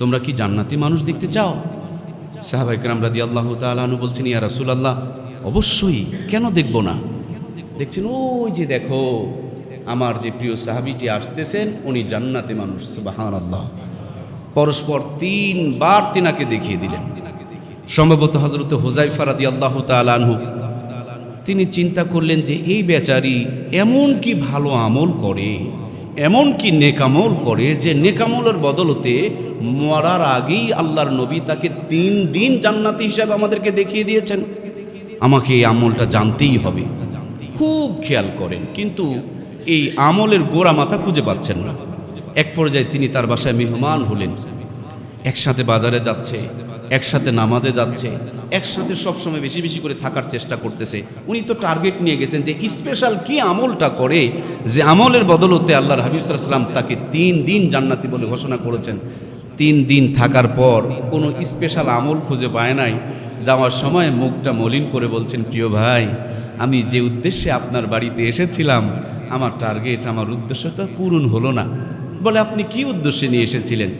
তোমরা কি জান্নাতি মানুষ দেখতে চাও? সাহাবাইকরাম রাদি আল্লাহ তালু বলছেন, ইয়া রাসুল আল্লাহ অবশ্যই কেন দেখব না? দেখছেন, ওই যে দেখো, আমার যে প্রিয় সাহাবিটি আসতেছেন, উনি জান্নাতি মানুষ সুবাহান আল্লাহ পরস্পর তিনবার তিনাকে দেখিয়ে দিলেন। সম্ভবত হজরত হোজাইফা রাদি আল্লাহ তালানহু তিনি চিন্তা করলেন যে, এই বেচারি এমন কি ভালো আমল করে? এমন কি নেকামল করে যে নেকামলের বদলতে মরার আগেই আল্লাহর নবী তাকে তিন দিন জান্নাতি হিসাবে আমাদেরকে দেখিয়ে দিয়েছেন। আমাকে এই আমলটা জানতেই হবে। খুব খেয়াল করেন, কিন্তু এই আমলের গোড়া মাথা খুঁজে পাচ্ছেন না। এক পর্যায়ে তিনি তার বাসায় মেহমান হলেন। একসাথে বাজারে যাচ্ছে। একসাথে নামাজে যাচ্ছে, একসাথে সবসময় বেশি বেশি করে থাকার চেষ্টা করতেছে। উনি তো টার্গেট নিয়ে গেছেন যে স্পেশাল কি আমলটা করে যে আমলের বদলতে আল্লাহর হাবিব সাল্লাম তাকে তিন দিন জান্নাতি বলে ঘোষণা করেছেন। তিন দিন থাকার পর কোনো স্পেশাল আমল খুঁজে পায় নাই। যাওয়ার সময় মুখটা মলিন করে বলছেন, প্রিয় ভাই, আমি যে উদ্দেশ্যে আপনার বাড়িতে এসেছিলাম, আমার টার্গেট আমার উদ্দেশ্য তো পূরণ হলো না। বলে, আপনি কি উদ্দেশ্যে নিয়ে এসেছিলেন?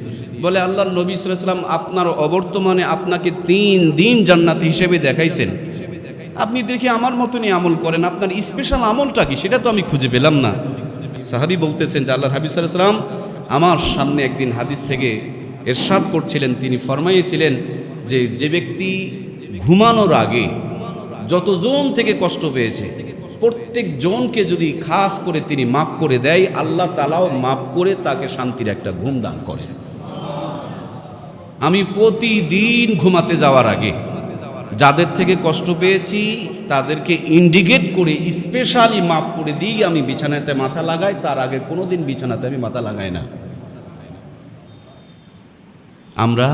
বলে আল্লাহ নবী সাল্লাম আপনার অবর্তমানে আপনাকে তিন দিন জান্নাতি হিসেবে দেখাইছেন। আপনি দেখি আমার মতনই আমল করেন, আপনার স্পেশাল আমলটা কি সেটা তো আমি খুঁজে পেলাম না। সাহাবি বলতেছেন যে আল্লাহ হাবিব সাল্লাম আমার সামনে একদিন হাদিস থেকে এরশাদ করছিলেন, তিনি ফরমাইয়েছিলেন যে যে ব্যক্তি ঘুমানোর আগে যতজন থেকে কষ্ট পেয়েছে প্রত্যেক জনকে যদি খাস করে তিনি মাফ করে দেয়, আল্লাহ তালাও মাফ করে তাকে শান্তির একটা ঘুম দান করেন। আমি প্রতিদিন ঘুমাতে যাওয়ার আগে যাদের থেকে কষ্ট পেয়েছি, তাদেরকে ইন্ডিকেট করে, স্পেশালি মাপ করে দিই, আমি বিছানাতে মাথা লাগাই, তার আগে কোনোদিন বিছানাতে আমি মাথা লাগাই না। আমরা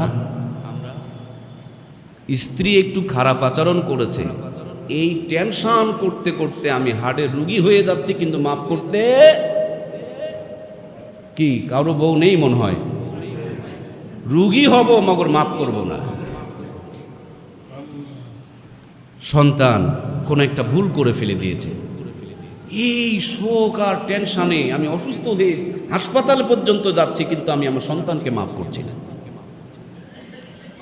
স্ত্রী একটু খারাপ আচরণ করেছে। এই টেনশন করতে করতে আমি হার্টের রুগী হয়ে যাচ্ছি, কিন্তু মাফ করতে কি? কারও বউ নেই মনে হয়। রুগী হব, মগর মাফ করব না। সন্তান কোন একটা ভুল করে ফেলে দিয়েছে। এই শোক আর টেনশনে আমি অসুস্থ হয়ে হাসপাতাল পর্যন্ত যাচ্ছি, কিন্তু আমি আমার সন্তানকে মাফ করছি না।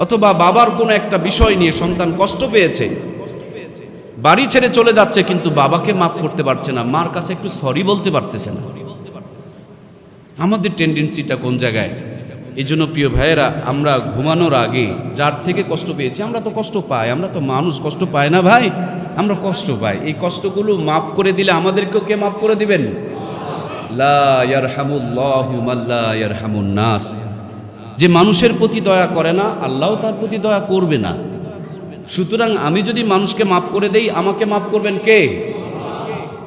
অথবা বাবার কোনো একটা বিষয় নিয়ে সন্তান কষ্ট পেয়েছে, বাড়ি ছেড়ে চলে যাচ্ছে, কিন্তু বাবাকে মাফ করতে পারছে না, মার কাছে একটু সরি বলতে পারতেছে না। আমাদের টেন্ডেন্সিটা কোন জায়গায়? এই জন্য প্রিয় ভাইয়েরা, আমরা ঘুমানোর আগে যার থেকে কষ্ট পেয়েছি, আমরা তো কষ্ট পাই, আমরা তো মানুষ, কষ্ট পাই না ভাই? আমরা কষ্ট পাই। এই কষ্টগুলো মাফ করে দিলে আমাদেরকেও কে মাফ করে দিবেন? নাস। যে মানুষের প্রতি দয়া করে না, আল্লাহও তার প্রতি দয়া করবে না। সুতরাং আমি যদি মানুষকে মাফ করে দেই, আমাকে মাফ করবেন কে?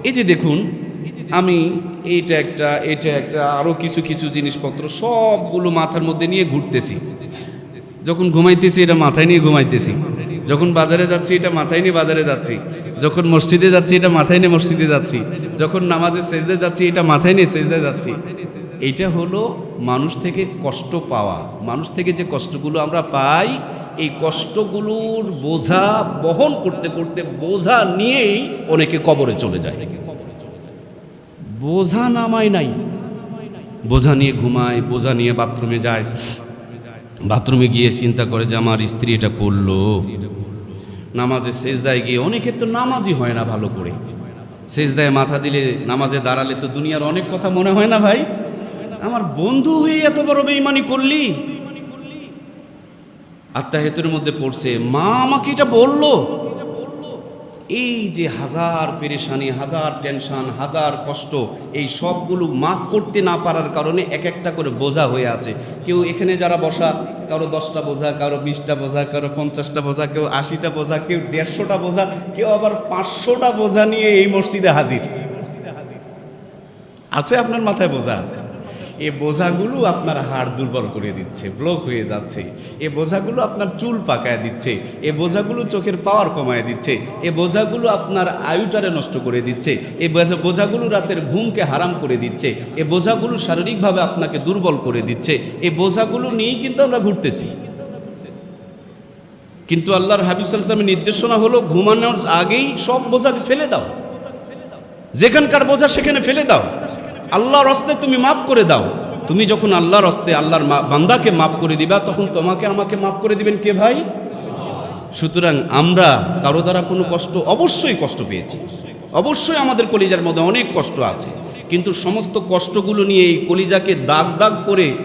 এই যে দেখুন আমি এইটা একটা এটা একটা আরও কিছু কিছু জিনিসপত্র সবগুলো মাথার মধ্যে নিয়ে ঘুরতেছি। যখন ঘুমাইতেছি, এটা মাথায় নিয়ে ঘুমাইতেছি। যখন বাজারে যাচ্ছি, এটা মাথায় নিয়ে বাজারে যাচ্ছি। যখন মসজিদে যাচ্ছি, এটা মাথায় নিয়ে মসজিদে যাচ্ছি। যখন নামাজে সেজদে যাচ্ছি, এটা মাথায় নিয়ে সেজদে যাচ্ছি। এইটা হলো মানুষ থেকে কষ্ট পাওয়া। মানুষ থেকে যে কষ্টগুলো আমরা পাই, এই কষ্টগুলোর বোঝা বহন করতে করতে, বোঝা নিয়েই অনেকে কবরে চলে যায়। বোঝা নামায় নাই। বোঝা নিয়ে ঘুমায়, বোঝা নিয়ে বাথরুমে যায়। বাথরুমে গিয়ে চিন্তা করে যে আমার স্ত্রী এটা করল। নামাজে সেজদায় গিয়ে অনেকের তো নামাজই হয় না ভালো করে। সেজদায় মাথা দিলে, নামাজে দাঁড়ালে তো দুনিয়ার অনেক কথা মনে হয় না ভাই? আমার বন্ধু হয়ে এত বড় বেইমানি করলি? আত্মাহেতুর মধ্যে পড়ছে, মা আমাকে এটা বলল। এই যে হাজার পেরেশানি, হাজার টেনশন, হাজার কষ্ট, এই সবগুলো মাফ করতে না পারার কারণে এক একটা করে বোঝা হয়ে আছে। কেউ এখানে যারা বসা, কারও দশটা বোঝা, কারও বিশটা বোঝা, কারও পঞ্চাশটা বোঝা, কেউ আশিটা বোঝা, কেউ দেড়শোটা বোঝা, কেউ আবার পাঁচশোটা বোঝা নিয়ে এই মসজিদে হাজির। আছে আপনার মাথায় বোঝা আছে? এ বোঝাগুলো আপনার হাড় দুর্বল করে দিচ্ছে, ব্লক হয়ে যাচ্ছে। এ বোঝাগুলো আপনার চুল পাকায় দিচ্ছে, এ বোঝাগুলো চোখের পাওয়ার কমায় দিচ্ছে, এ বোঝাগুলো আপনার আয়ুটারে নষ্ট করে দিচ্ছে, এ বোঝাগুলো রাতের ঘুমকে হারাম করে দিচ্ছে, এ বোঝাগুলো শারীরিকভাবে আপনাকে দুর্বল করে দিচ্ছে, এ বোঝাগুলো নিয়েই কিন্তু আমরা ঘুরতেছি। কিন্তু আল্লাহর হাবিব নির্দেশনা হলো ঘুমানোর আগেই সব বোঝাকে ফেলে দাও। যেখানকার বোঝা সেখানে ফেলে দাও। আল্লাহর হস্তে তুমি মাফ করে দাও। তুমি যখন আল্লাহর হস্তে আল্লাহর বান্দাকে মাফ করে দিবা, তখন তোমাকে আমাকে মাফ করে দিবেন কে ভাই? সুতরাং আমরা কারও দ্বারা কোনো কষ্ট অবশ্যই কষ্ট পেয়েছি। অবশ্যই আমাদের কলিজার মধ্যে অনেক কষ্ট আছে। কিন্তু সমস্ত কষ্টগুলো নিয়ে এই কলিজাকে দাগ দাগ করে,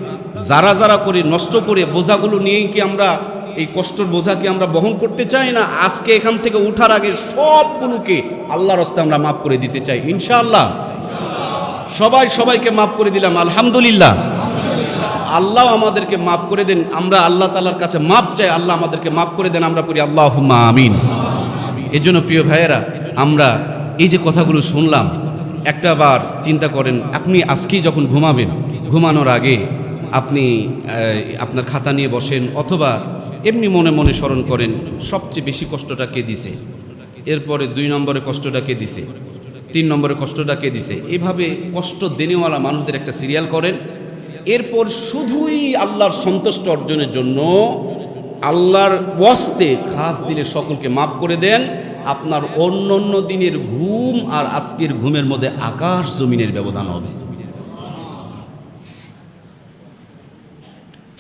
যারা যারা করে নষ্ট করে বোঝাগুলো নিয়েই কি আমরা এই কষ্টর বোঝাকে আমরা বহন করতে চাই না? আজকে এখান থেকে ওঠার আগে সবগুলোকে আল্লাহর হস্তে আমরা মাফ করে দিতে চাই। ইনশাআল্লাহ। সবাই সবাইকে মাফ করে দিলাম, আলহামদুলিল্লাহ। আল্লাহ আমাদেরকে মাফ করে দেন, আমরা আল্লাহ তালার কাছে মাপ চাই, আল্লাহ আমাদেরকে মাফ করে দেন, আমরা করি আল্লাহ আমিন। এই জন্য প্রিয় ভাইয়েরা, আমরা এই যে কথাগুলো শুনলাম, একটা বার চিন্তা করেন, আপনি আজকেই যখন ঘুমাবেন, ঘুমানোর আগে আপনি আপনার খাতা নিয়ে বসেন, অথবা এমনি মনে মনে স্মরণ করেন, সবচেয়ে বেশি কষ্টটা কে দিছে? এরপরে দুই নম্বরে কষ্টটা কে দিছে? তিন নম্বরে কষ্টটা কে দিছে? এভাবে কষ্ট দেনেওয়ালা মানুষদের একটা সিরিয়াল করেন। এরপর শুধুই আল্লাহর সন্তুষ্ট অর্জনের জন্য আল্লাহর বস্তে খাস দিলে সকলকে মাফ করে দেন। আপনার অন্য অন্য দিনের ঘুম আর আজকের ঘুমের মধ্যে আকাশ জমিনের ব্যবধান হবে।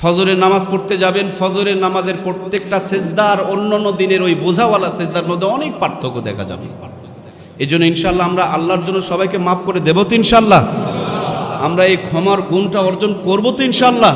ফজরের নামাজ পড়তে যাবেন, ফজরের নামাজের প্রত্যেকটা সেজদার অন্য অন্য দিনের ওই বোঝাওয়ালা সেজদার মধ্যে অনেক পার্থক্য দেখা যাবে। এই জন্য ইনশাল্লাহ আমরা আল্লাহর জন্য সবাইকে মাফ করে দেবো তো ইনশাল্লাহ আমরা এই ক্ষমার গুণটা অর্জন করব তো ইনশাল্লাহ